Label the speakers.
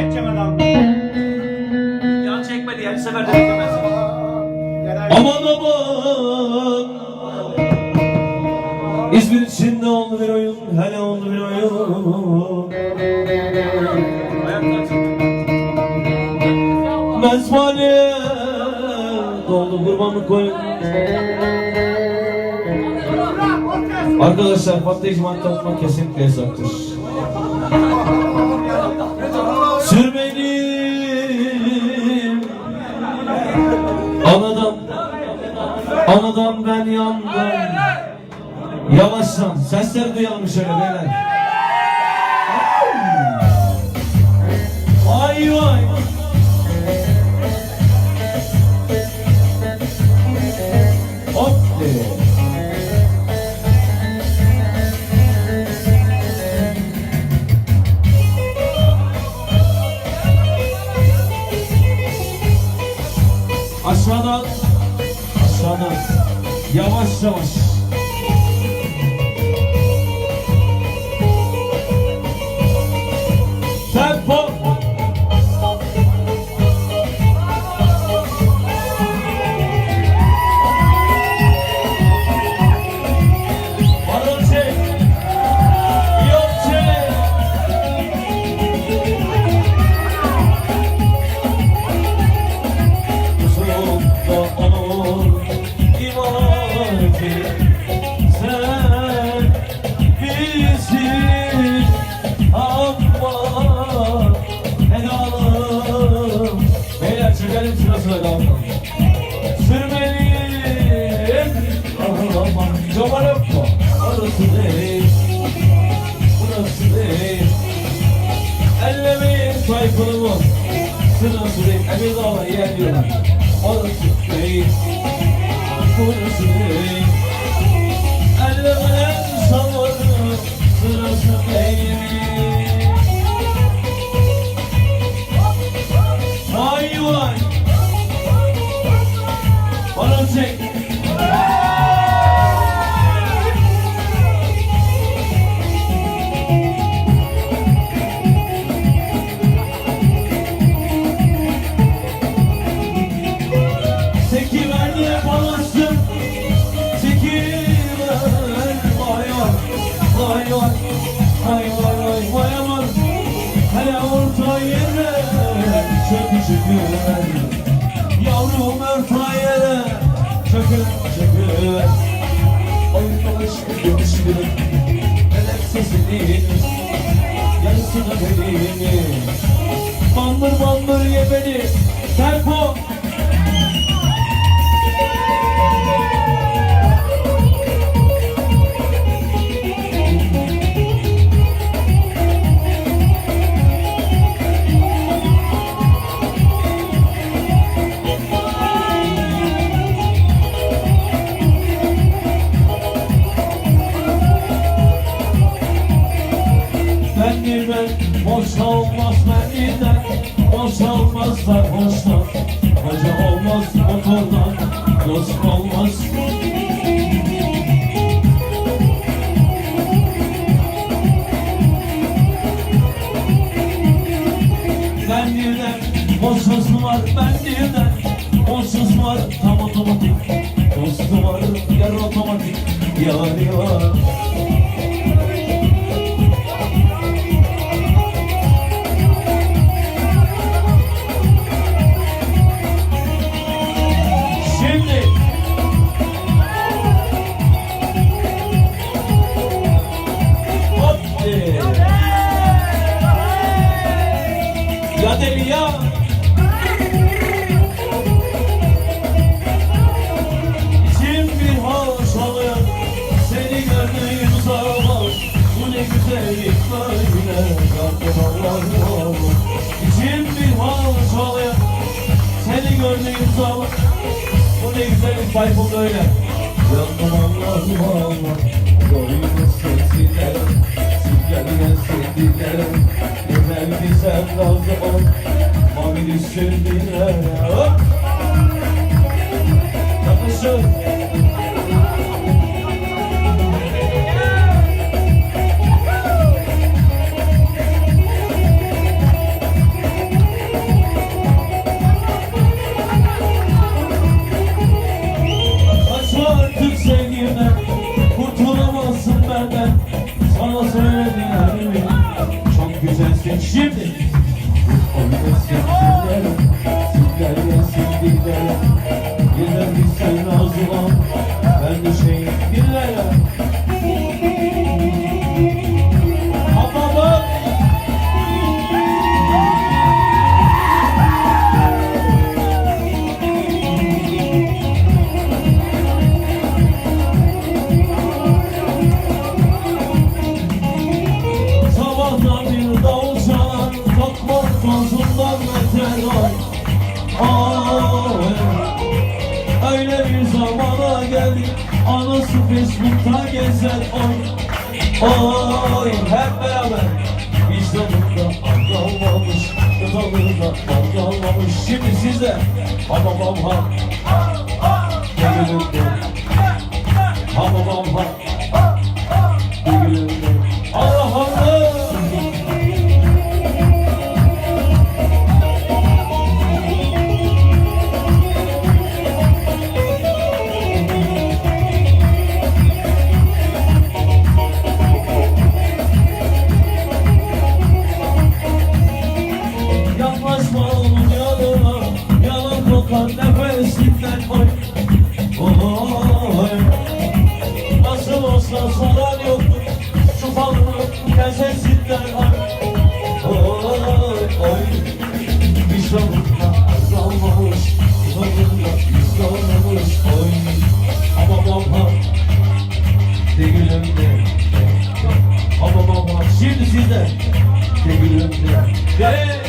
Speaker 1: edeceğim adam.
Speaker 2: Yan çekmedi yani sefer de beklemez.
Speaker 3: Aman aman İzmir içinde oldu bir oyun Hele oldu bir oyun. Mezbane Doldu kurbanlık koyun Arkadaşlar patlayıcı madde atmak kesinlikle yasaktır Anadan Anadan ben yandım. Yavaştan sesleri duyalım şöyle beyler. Vay vay Yavaş yavaş Sürmeliyim Aman Comarım mı? Orası değil. Burası değil. Ellemeyin sayfamı Sırası değil Emir Dağ'la yer diyorum Orası değil. Burası değil. Ellemeyin savarı Sırası değil Vay vay Vay vay vay vay aman Hele orta yere Çökü çökü ver. Yavrum orta yere Çökü çökü ver. Oyun alışkın görüşürüm Melek sesinin Yarısını benim Bandır bandır ye beni Tempo boş olmaz bendiden Boş olmazlar boştan Hacı olmaz motordan Dost olmaz. Bendiden boşası var bendiden Boşası var. Tam otomatik Dostu var yarı otomatik Yari var deli ya İçim bir hoş alıyor Seni gördüğüm zaman Bu ne güzellik böyle Rabbim Allah'ım İçim bir hoş alıyor Seni gördüğüm zaman Bu ne güzellik Tayfun böyle Yandım Allah'ım Allah Doyumuz sesiyle Thank you. Lord. Facebook'ta gezer oy. Oy hep beraber. Vicdanımda anlamamış Gıdalımda anlamamış Şimdi sizde Hamamam ha Gelirim ha Hamamam ha Şimdi sizde. Sevgili ömrüm.